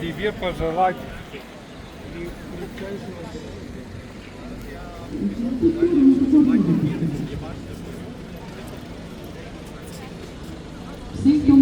Тебе пожелать. Всіх до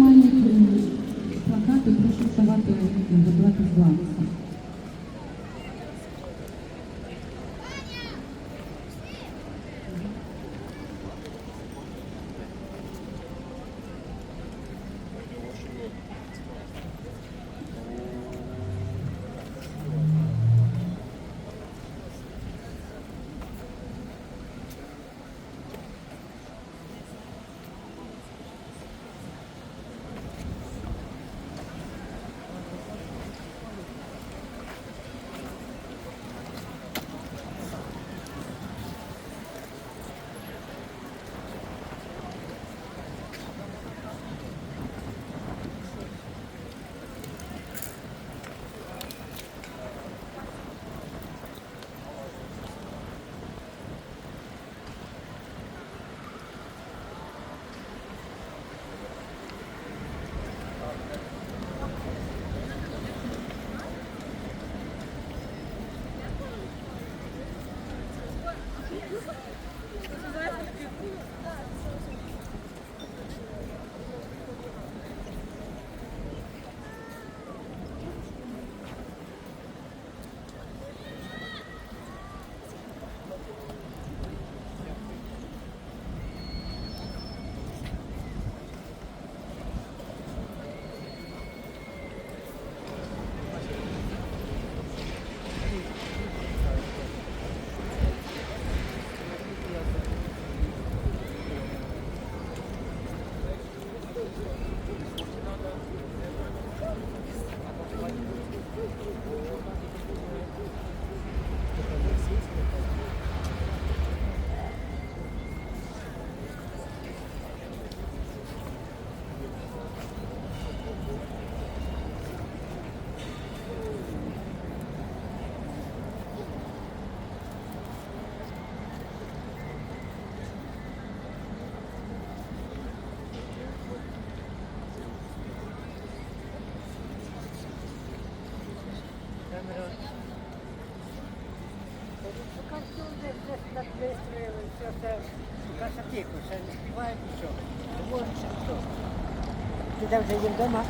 де вже їм вдома?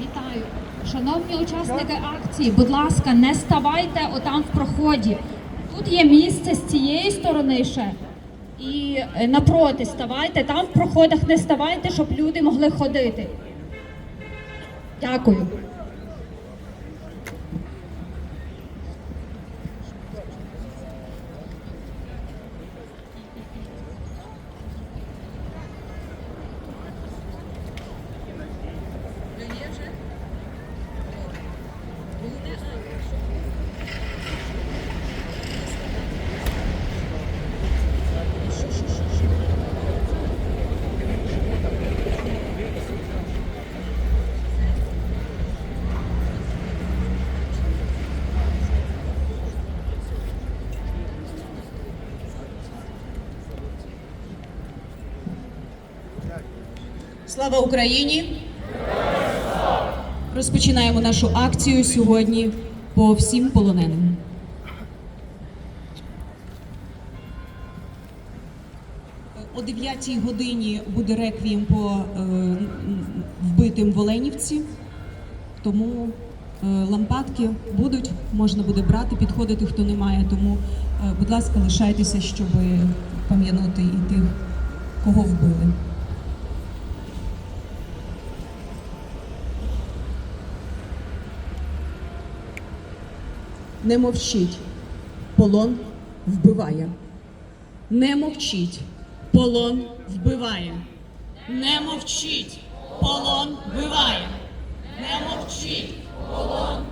Вітаю. Шановні учасники акції, будь ласка, не ставайте отам в проході. Тут є місце з цієї сторони ще. І е, напроти ставайте, там в проходах не ставайте, щоб люди могли ходити. Дякую. Слава Україні! Розпочинаємо нашу акцію сьогодні по всім полоненим. О 9 годині буде реквієм по е, вбитим в Оленівці, тому е, лампадки будуть, можна буде брати, підходити, хто не має. Тому, е, будь ласка, лишайтеся, щоб пам'янути і тих, кого вбили. Не мовчіть, полон вбиває. Не мовчіть, полон вбиває. Не мовчіть, полон вбиває. Не мовчіть, полон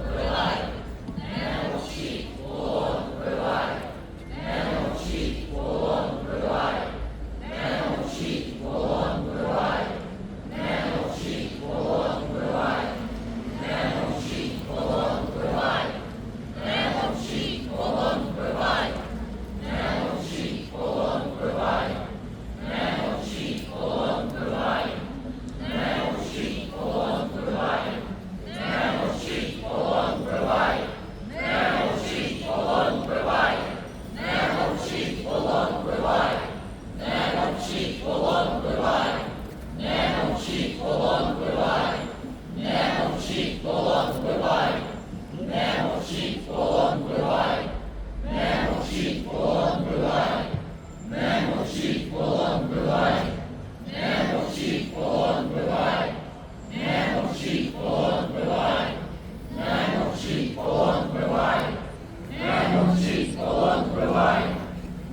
мовчить, полон вбиває,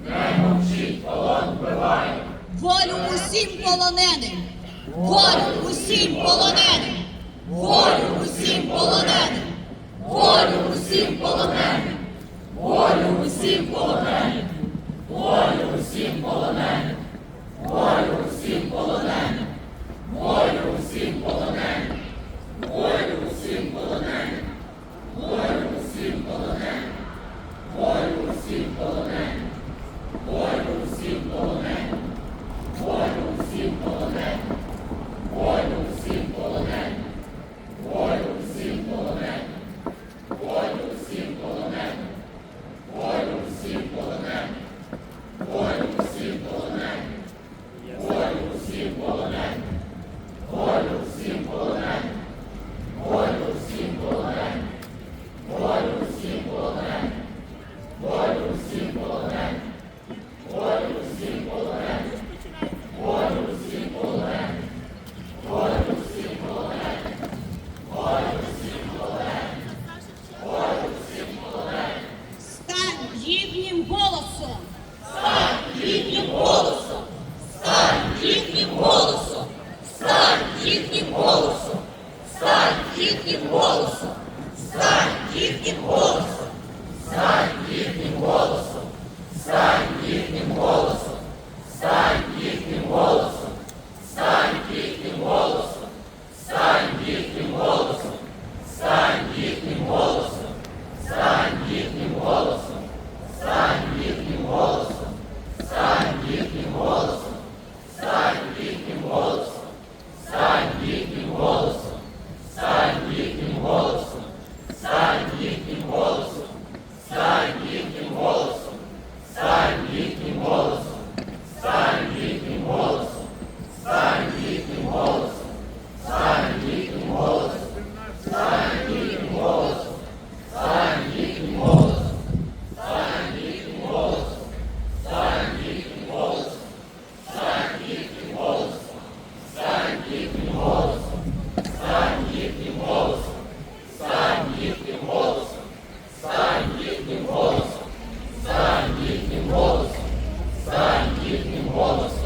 не мовчить, полон вбиває. Волю усім полоненим, волю усім полоненим, волю усім полоненим, волю усім полоненим, волю усім полоненим, волю усім полоненим, волю усім полоненим. голосом, стань їхнім голосом, стань їхнім голосом, стань їхнім голосом, стань їхнім голосом, стань їхнім голосом, стань їхнім голосом, стань. Wallace.